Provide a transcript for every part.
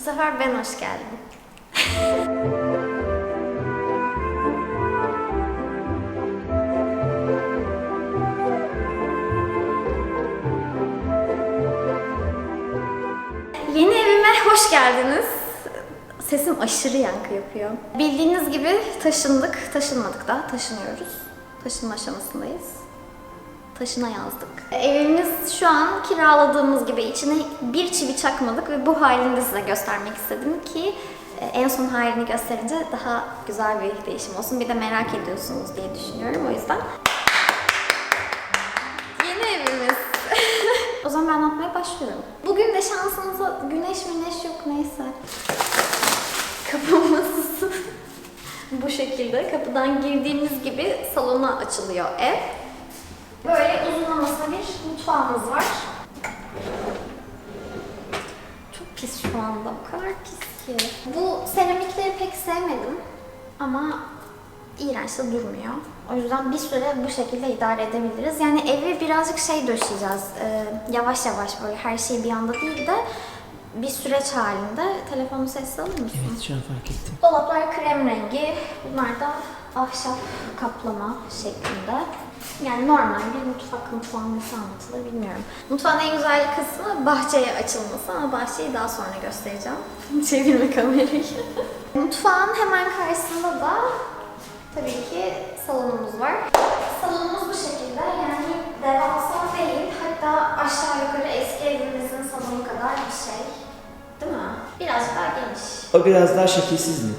Bu sefer ben hoş geldim. Yeni evime hoş geldiniz. Sesim aşırı yankı yapıyor. Bildiğiniz gibi taşındık, taşınmadık da taşınıyoruz. Taşınma aşamasındayız. Taşına yazdık. Evimiz şu an kiraladığımız gibi içine bir çivi çakmadık ve bu halini de size göstermek istedim ki e, en son halini gösterince daha güzel bir değişim olsun. Bir de merak ediyorsunuz diye düşünüyorum o yüzden. Yeni evimiz. o zaman ben anlatmaya başlıyorum. Bugün de şansınıza güneş güneş yok neyse. Kapımız bu şekilde. Kapıdan girdiğimiz gibi salona açılıyor ev. Böyle uzunlamasına bir mutfağımız var. Çok pis şu anda. O kadar pis ki. Bu seramikleri pek sevmedim. Ama iğrenç de durmuyor. O yüzden bir süre bu şekilde idare edebiliriz. Yani evi birazcık şey döşeyeceğiz. Ee, yavaş yavaş böyle her şey bir anda değil de bir süreç halinde. Telefonu sessiz alır mısın? Evet şu an fark ettim. Dolaplar krem rengi. Bunlar da ahşap kaplama şeklinde. Yani normal bir mutfak mutfağın nasıl anlatılır bilmiyorum. Mutfağın en güzel kısmı bahçeye açılması ama bahçeyi daha sonra göstereceğim. Çevirme kamerayı. Mutfağın hemen karşısında da tabii ki salonumuz var. Salonumuz bu şekilde yani devasa değil hatta aşağı yukarı eski evimizin salonu kadar bir şey. Değil mi? Birazcık daha geniş. O biraz daha şekilsiz mi?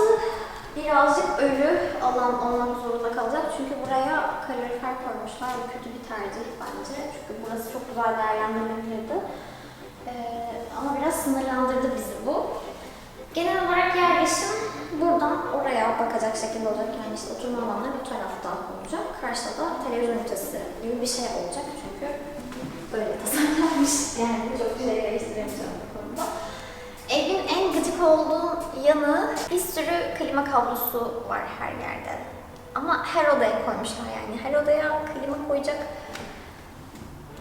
Altı birazcık ölü alan olmak zorunda kalacak. Çünkü buraya kalorifer koymuşlar. Bu kötü bir tercih bence. Çünkü burası çok güzel değerlendirilebilirdi. E, ama biraz sınırlandırdı bizi bu. Genel olarak yerleşim buradan oraya bakacak şekilde olacak. Yani işte oturma alanları bu tarafta olacak. Karşıda da televizyon ünitesi gibi bir şey olacak çünkü böyle tasarlanmış. Yani çok bir şey değiştiremeyeceğim bu konuda. Evin gıcık olduğum yanı bir sürü klima kablosu var her yerde. Ama her odaya koymuşlar yani. Her odaya klima koyacak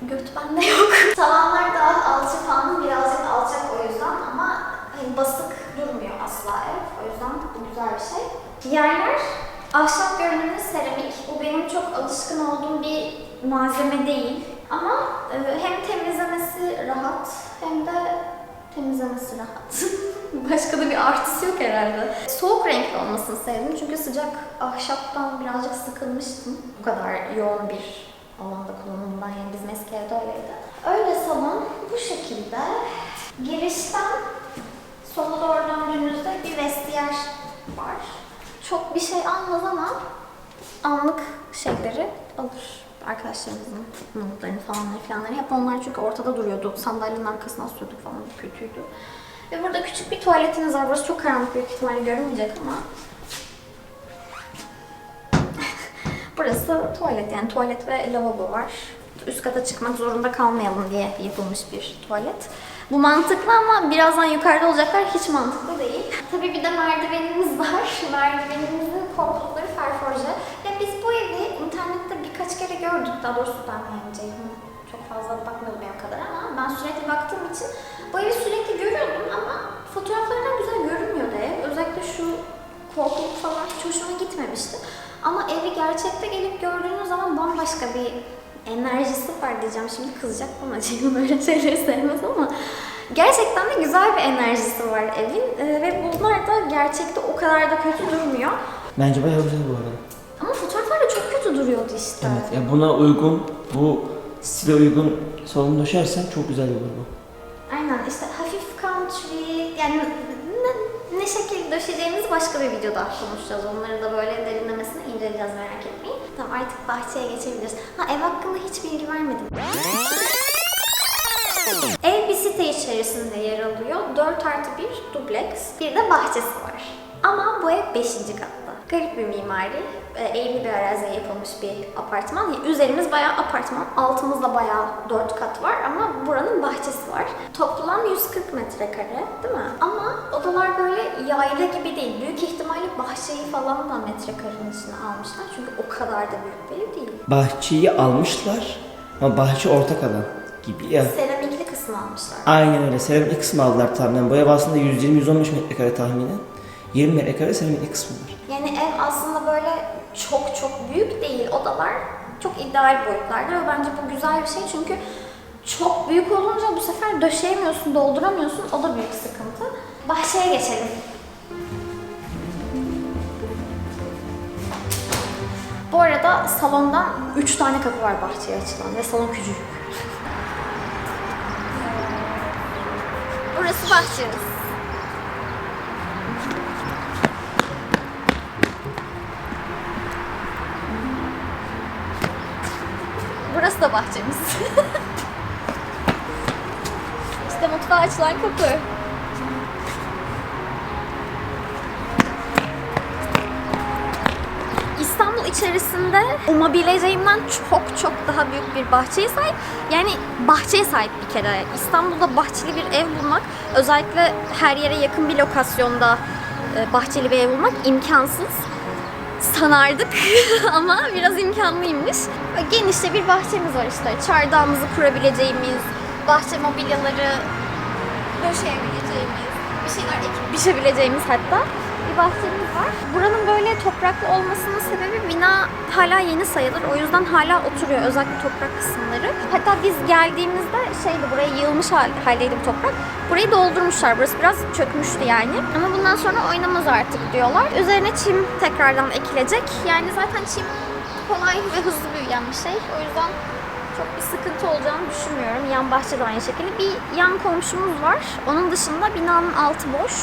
göt bende yok. Tavanlar da alçapan, birazcık alçak o yüzden ama hani basık durmuyor asla ev. O yüzden bu güzel bir şey. Yerler ahşap görünümlü seramik. Bu benim çok alışkın olduğum bir malzeme değil. Ama e, hem temizlemesi rahat hem de temizlemesi rahat. Başka da bir artısı yok herhalde. Soğuk renkli olmasını sevdim çünkü sıcak ahşaptan birazcık sıkılmıştım. Bu kadar yoğun bir alanda kullanımından yani bizim eski evde öyleydi. Öyle salon bu şekilde. Girişten sola doğru döndüğünüzde bir vestiyer var. Çok bir şey almaz ama anlık şeyleri alır. Arkadaşlarımızın nohutlarını falanları falanları hep onlar çünkü ortada duruyordu. Sandalyenin arkasına asıyorduk falan kötüydü. Ve burada küçük bir tuvaletiniz var. Burası çok karanlık büyük ihtimalle görünmeyecek ama Burası tuvalet yani tuvalet ve lavabo var. Üst kata çıkmak zorunda kalmayalım diye yapılmış bir tuvalet. Bu mantıklı ama birazdan yukarıda olacaklar hiç mantıklı değil. Tabii bir de merdivenimiz var. Merdivenimizin koltukları ferforje. Ya biz bu evi internette birkaç kere gördük. Daha doğrusu ben Ceyhun çok fazla bakmıyordum benim kadar ama ben sürekli baktığım için bu evi sürekli görüyordum ama fotoğraflardan güzel görünmüyordu ev. Özellikle şu korkuluk falan hiç hoşuma gitmemişti. Ama evi gerçekte gelip gördüğünüz zaman bambaşka bir enerjisi var diyeceğim. Şimdi kızacak bana Ceyhun öyle şeyleri sevmez ama gerçekten de güzel bir enerjisi var evin Ee, ve bunlar da gerçekte o kadar da kötü durmuyor. Bence bayağı güzel bu arada. Ama fotoğraflarda çok kötü duruyordu işte. Evet ya buna uygun, bu stile uygun salon döşersen çok güzel olur bu. Aynen işte hafif country yani ne, ne şekilde döşeceğimizi başka bir videoda konuşacağız. Onları da böyle derinlemesine inceleyeceğiz merak etmeyin. Tamam artık bahçeye geçebiliriz. Ha ev hakkında hiç bilgi vermedim. Ev bir site içerisinde yer alıyor. 4 artı 1 dubleks. Bir de bahçesi var. Ama bu ev 5. katta. Garip bir mimari. e, Eğimli bir araziye yapılmış bir apartman. Yani üzerimiz bayağı apartman. Altımızda bayağı 4 kat var ama buranın bahçesi var. Toplam 140 metrekare değil mi? Ama odalar böyle yayla gibi değil. Büyük ihtimalle bahçeyi falan da metrekarenin içine almışlar. Çünkü o kadar da büyük bir ev değil. Bahçeyi almışlar ama bahçe ortak alan gibi ya. Seramikli kısmı almışlar. Aynen öyle. Seramik kısmı aldılar tahminen. Bu ev aslında 120-115 metrekare tahminen. 20 metrekare seramik kısmı var. Yani ev aslında böyle çok çok büyük değil. Odalar çok ideal boyutlarda ve bence bu güzel bir şey çünkü çok büyük olunca bu sefer döşeyemiyorsun, dolduramıyorsun. O da büyük sıkıntı. Bahçeye geçelim. Bu arada salondan 3 tane kapı var bahçeye açılan ve salon küçük. Burası bahçemiz. Burası da bahçemiz. işte mutfağa açılan kapı. İstanbul içerisinde umabileceğimden çok çok daha büyük bir bahçeye sahip. Yani bahçeye sahip bir kere. İstanbul'da bahçeli bir ev bulmak, özellikle her yere yakın bir lokasyonda e, bahçeli bir ev bulmak imkansız sanardık ama biraz imkanlıymış. Ve Geniş de bir bahçemiz var işte. Çardağımızı kurabileceğimiz, bahçe mobilyaları döşeyebileceğimiz, bir şeyler ekip biçebileceğimiz hatta bir bahçemiz var. Buranın böyle topraklı olmasının sebebi bina hala yeni sayılır. O yüzden hala oturuyor özellikle toprak kısımları. Hatta biz geldiğimizde şeydi buraya yığılmış hal- haldeydi bu toprak. Burayı doldurmuşlar. Burası biraz çökmüştü yani. Ama bundan sonra oynamaz artık diyorlar. Üzerine çim tekrardan ekilecek. Yani zaten çim kolay ve hızlı büyüyen bir şey. O yüzden çok bir sıkıntı olacağını düşünmüyorum. Yan bahçe de aynı şekilde. Bir yan komşumuz var. Onun dışında binanın altı boş.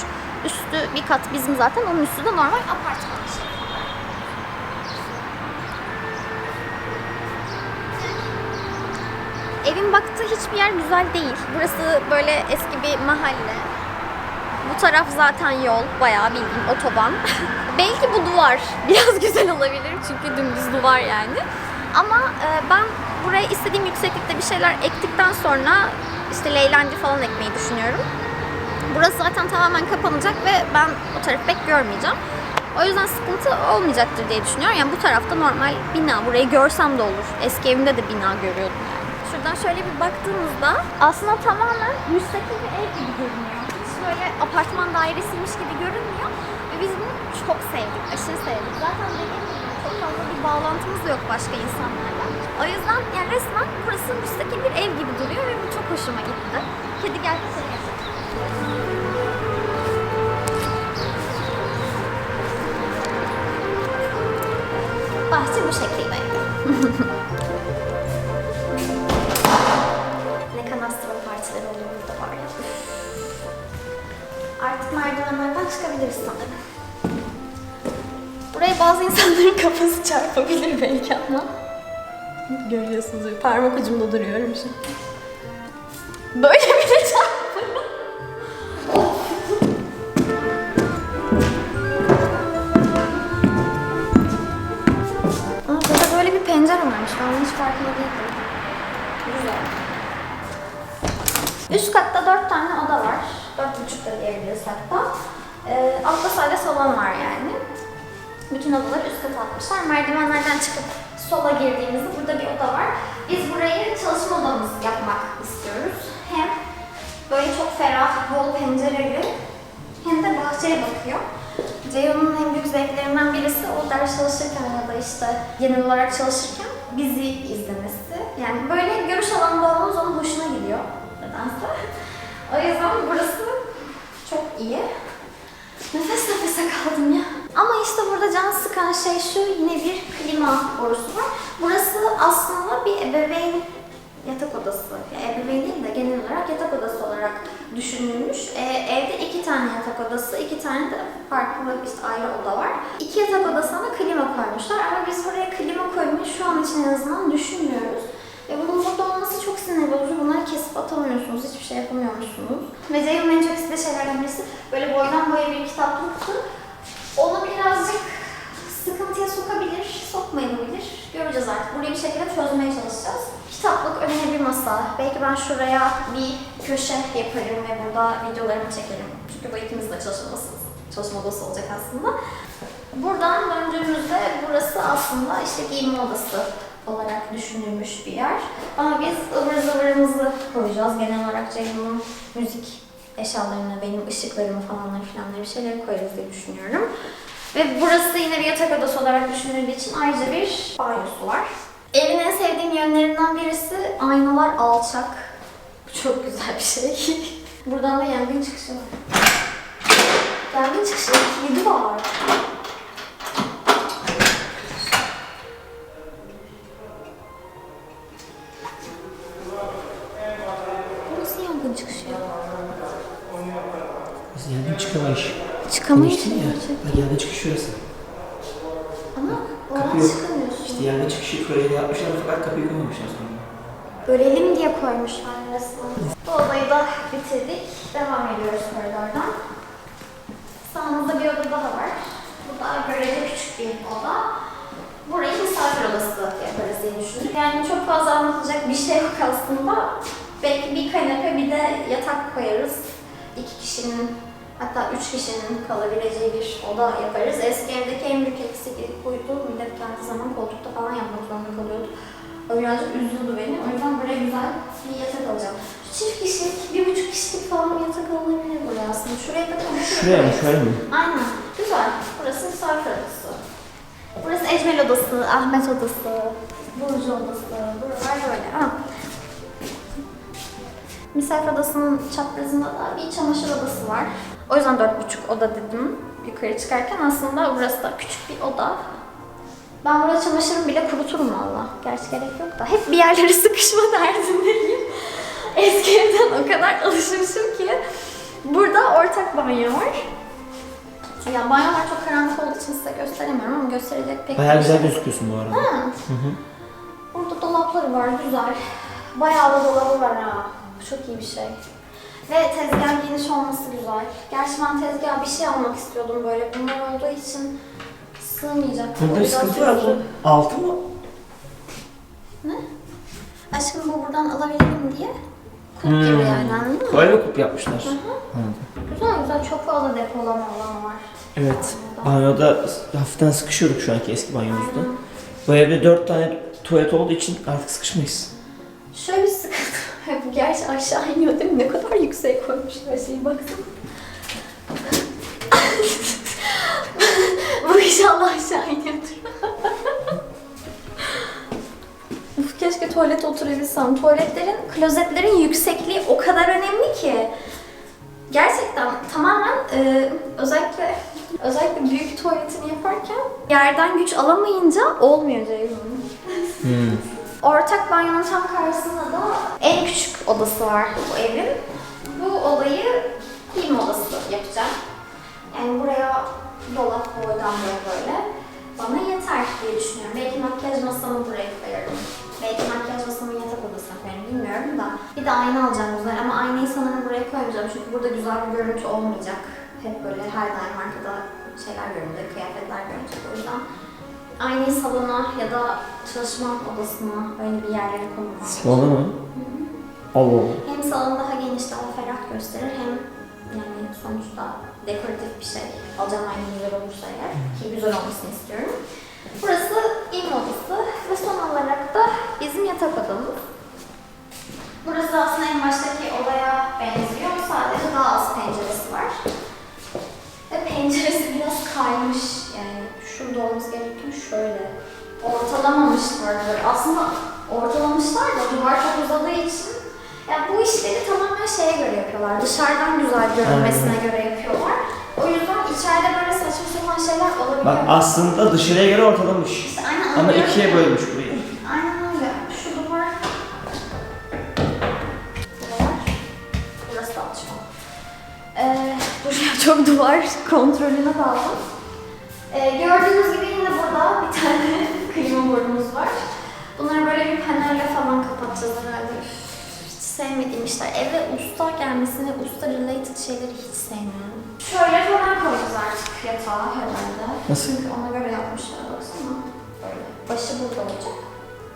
Üstü bir kat bizim zaten. Onun üstü de normal apartman. Evin baktığı hiçbir yer güzel değil. Burası böyle eski bir mahalle. Bu taraf zaten yol, bayağı bildiğin otoban. Belki bu duvar biraz güzel olabilir çünkü dümdüz duvar yani. Ama e, ben buraya istediğim yükseklikte bir şeyler ektikten sonra işte leylendi falan ekmeyi düşünüyorum. Burası zaten tamamen kapanacak ve ben o tarafı pek görmeyeceğim. O yüzden sıkıntı olmayacaktır diye düşünüyorum. Yani bu tarafta normal bina. Burayı görsem de olur. Eski evimde de bina görüyordum yani. Şuradan şöyle bir baktığımızda aslında tamamen müstakil bir ev gibi görünüyor. Hiç böyle apartman dairesiymiş gibi görünmüyor. Ve biz bunu çok sevdik, aşırı sevdik. Zaten dediğim gibi çok fazla bir bağlantımız da yok başka insanlarla. O yüzden yani resmen burası müstakil bir ev gibi duruyor ve bu çok hoşuma gitti. Kedi gel gel. Ne kanastro partileri oluyor burada var ya. Artık merdivenlerden çıkabiliriz sanırım. Buraya bazı insanların kafası çarpabilir belki ama. Görüyorsunuz parmak ucumda duruyorum şimdi. Böyle bir Hiç farkında değildim. Güzel. Üst katta dört tane oda var. Dört buçuk da diyebiliriz hatta. Ee, altta sadece salon var yani. Bütün odaları üst kata atmışlar. Merdivenlerden çıkıp sola girdiğimizde burada bir oda var. Biz burayı çalışma odamız yapmak istiyoruz. Hem böyle çok ferah, bol pencereli hem de bahçeye bakıyor. Ceyhun'un en büyük zevklerinden birisi o ders çalışırken ya da işte genel olarak çalışırken bizi izlemesi. Yani böyle görüş alanında olmamız onun hoşuna gidiyor nedense. O yüzden burası çok iyi. Nefes nefese kaldım ya. Ama işte burada can sıkan şey şu yine bir klima borusu var. Burası aslında bir ebeveyn yatak odası. Ya ebeveyn de genel olarak yatak odası olarak düşünülmüş. Ee, evde iki tane yatak odası, iki tane de farklı işte ayrı oda var. İki yatak odasına klima koymuşlar ama biz buraya klima koymayı şu an için en azından düşünmüyoruz. Ve bunun burada olması çok sinir bozucu. Bunları kesip atamıyorsunuz, hiçbir şey yapamıyormuşsunuz. Ve Ceyhun'un en çok istediği şeylerden birisi böyle boydan boya bir kitaplıktı. onu birazcık sıkıntıya sokabilir, sokmayabilir. Göreceğiz artık. Burayı bir şekilde çözmeye çalışacağız. Kitaplık önüne bir masa. Belki ben şuraya bir köşe yaparım ve burada videolarımı çekerim. Çünkü bu ikimiz de çalışma odası, çalışma odası olacak aslında. Buradan döndüğümüzde burası aslında işte giyinme odası olarak düşünülmüş bir yer. Ama biz ıvır zıvırımızı koyacağız. Genel olarak Ceyhun'un müzik eşyalarını, benim ışıklarımı falanları filanları bir şeyleri koyarız diye düşünüyorum. Ve burası yine bir yatak odası olarak düşünüldüğü için ayrıca bir banyosu var. Evin en sevdiğim yönlerinden birisi aynalar alçak. Bu çok güzel bir şey. Buradan da yangın çıkışı var. Yangın çıkışı kilidi var. Burası yangın çıkışı. Biz yangın çıkamayış. Çıkamayız. Ya. Bak yangın çıkışı şurası. Ama oradan Kapı yok. çıkamıyorsun. İşte yangın çıkışı buraya yapmışlar fakat kapıyı koymamışlar sonra. Bölelim diye koymuşlar resmen. Bu odayı da bitirdik. Devam ediyoruz koridordan. Sağımızda bir oda daha var. Bu da böylece küçük bir oda. Burayı misafir odası yaparız diye düşündük. Yani çok fazla anlatacak bir şey yok aslında. Belki bir kanepe bir de yatak koyarız. İki kişinin hatta üç kişinin kalabileceği bir oda yaparız. Eski evdeki en büyük eksiklik buydu. Millet kendi zaman koltukta falan yapmak zorunda kalıyordu. O birazcık üzdürdü beni. O yüzden buraya güzel bir yatak alacağım. Şu çift kişilik, bir buçuk kişilik falan bir yatak alınabilir buraya aslında. Şuraya da koymak Şuraya mı? Şöyle mi? Aynen. Güzel. Burası misafir odası. Burası Ecmel odası, Ahmet odası, Burcu odası. Buralar böyle. Ha. Misafir odasının çaprazında da bir çamaşır odası var. O yüzden dört buçuk oda dedim yukarı çıkarken. Aslında burası da küçük bir oda. Ben burada çamaşırımı bile kuruturum valla. Gerçi gerek yok da. Hep bir yerlere sıkışma derdindeyim. Eski evden o kadar alışmışım ki. Burada ortak banyo var. Ya banyolar çok karanlık olduğu için size gösteremiyorum ama gösterecek pek Bayağı güzel şey- gözüküyorsun bu arada. Ha. Hı hı. Burada dolapları var güzel. Bayağı da dolabı var ha. Çok iyi bir şey. Ve tezgah geniş olması güzel. Gerçi ben tezgah bir şey almak istiyordum böyle. Bunlar olduğu için sığmayacak. O Burada bir sıkıntı var bu. Altı mı? Ne? Aşkım bu buradan alabilelim diye. Kulp Hmm. gibi yani anladın mı? Böyle mi kup yapmışlar? Hı hı. Güzel güzel çok fazla depolama alanı var. Evet. Banyoda. Banyoda hafiften sıkışıyorduk şu anki eski banyomuzda. Aynen. Bu evde dört tane tuvalet olduğu için artık sıkışmayız. Şöyle bir gerçi aşağı iniyor değil mi? Ne kadar yüksek koymuşlar şeyi baksana. Bu inşallah aşağı iniyordur. Uf, keşke tuvalete oturabilsem. Tuvaletlerin, klozetlerin yüksekliği o kadar önemli ki. Gerçekten tamamen e, özellikle özellikle büyük tuvaletini yaparken yerden güç alamayınca olmuyor Ceyhun. Ortak banyonun tam karşısında da en küçük odası var bu evin. Bu odayı giyinme odası yapacağım. Yani buraya dolap boydan boya böyle. Bana yeter diye düşünüyorum. Belki makyaj masamı buraya koyarım. Belki makyaj masamı yatak odasına koyarım bilmiyorum da. Bir de ayna alacağım güzel ama aynayı sanırım buraya koymayacağım çünkü burada güzel bir görüntü olmayacak. Hep böyle her daim arkada şeyler görünecek, kıyafetler görünecek o yüzden. Aynayı salona ya da çalışma odasına öyle bir yerlere koymam lazım. Salonda mı? Allah Allah. Hem salonu daha geniş, daha ferah gösterir hem yani sonuçta dekoratif bir şey. Alacağım aynı güzel olursa eğer ki güzel olmasını istiyorum. Burası giyinme odası ve son olarak da bizim yatak odamız. Burası aslında en baştaki odaya benziyor. Sadece daha az penceresi var. Ve penceresi biraz kaymış. Ortalamamışlar böyle. Aslında ortalamışlar da duvar çok uzadığı için ya bu işleri tamamen şeye göre yapıyorlar. Dışarıdan güzel görünmesine göre yapıyorlar. O yüzden içeride böyle saçma sapan şeyler olabiliyor. Bak aslında dışarıya göre ortalamış. İşte aynen Ama ikiye bölmüş burayı. Aynen öyle. Şu duvar. Duvar. Burası da alçma. Ee, buraya çok duvar kontrolüne bağlı. Ee, gördüğünüz gibi yine burada bir tane var. Bunları böyle bir panelle falan kapatacağız herhalde. Hiç sevmediğim işler. Eve usta gelmesini, usta related şeyleri hiç sevmiyorum. Şöyle falan koyacağız artık yatağı herhalde. Nasıl? Çünkü ona göre yapmışlar baksana. Böyle. Başı burada olacak.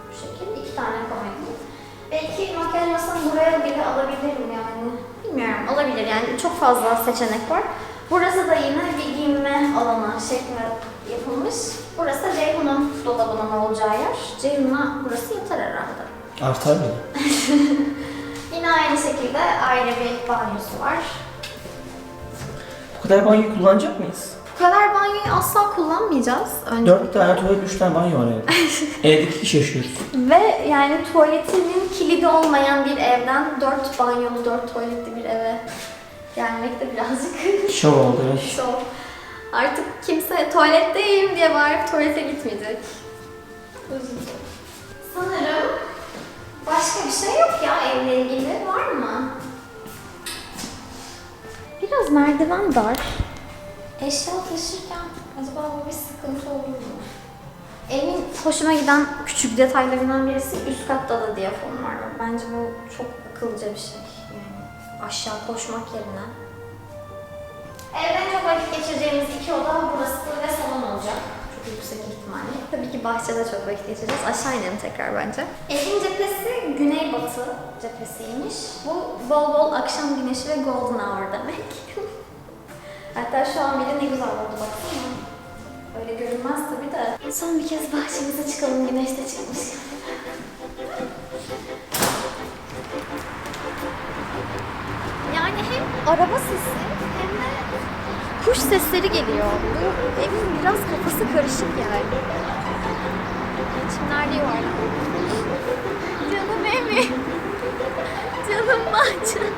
Bu şekilde. iki tane komedi. Belki makyaj masamı buraya bile alabilirim yani. Bilmiyorum olabilir yani çok fazla seçenek var. Burası da yine bir giyinme alanı şeklinde yapılmış. Burası da Ceyhun'un dolabının olacağı yer. Ceyhun'a burası yeter herhalde. Artar mı? Yine aynı şekilde ayrı bir banyosu var. Bu kadar banyo kullanacak mıyız? Bu kadar banyoyu asla kullanmayacağız. Önce Dört tane tuvalet, üç tane banyo var evde. Evde iki kişi yaşıyoruz. Ve yani tuvaletinin kilidi olmayan bir evden dört banyolu, dört tuvaletli bir eve gelmek de birazcık Şov oldu evet. şov. Artık kimse tuvaletteyim diye bağırıp tuvalete gitmeyecek. Üzücü. Sanırım başka bir şey yok ya evle ilgili. Var mı? Biraz merdiven dar. Eşya taşırken acaba bu bir sıkıntı olur mu? Evin hoşuma giden küçük detaylarından birisi üst katta da diyafon var. Bence bu çok akıllıca bir şey. Yani aşağı koşmak yerine. Evde en çok vakit geçireceğimiz iki oda burası ve salon olacak. Çok yüksek ihtimalle. Tabii ki bahçede çok vakit geçireceğiz. Aşağı inelim tekrar bence. Evin cephesi güneybatı cephesiymiş. Bu bol bol akşam güneşi ve golden hour demek. Hatta şu an bile ne güzel oldu baksana. Öyle görünmez tabii de. Son bir kez bahçemize çıkalım güneş de çıkmış. Yani hem araba sesi kuş sesleri geliyor. Bu evin biraz kafası karışık yani. Çimlerde yuvarlanıyor. Canım evim. Canım bahçem.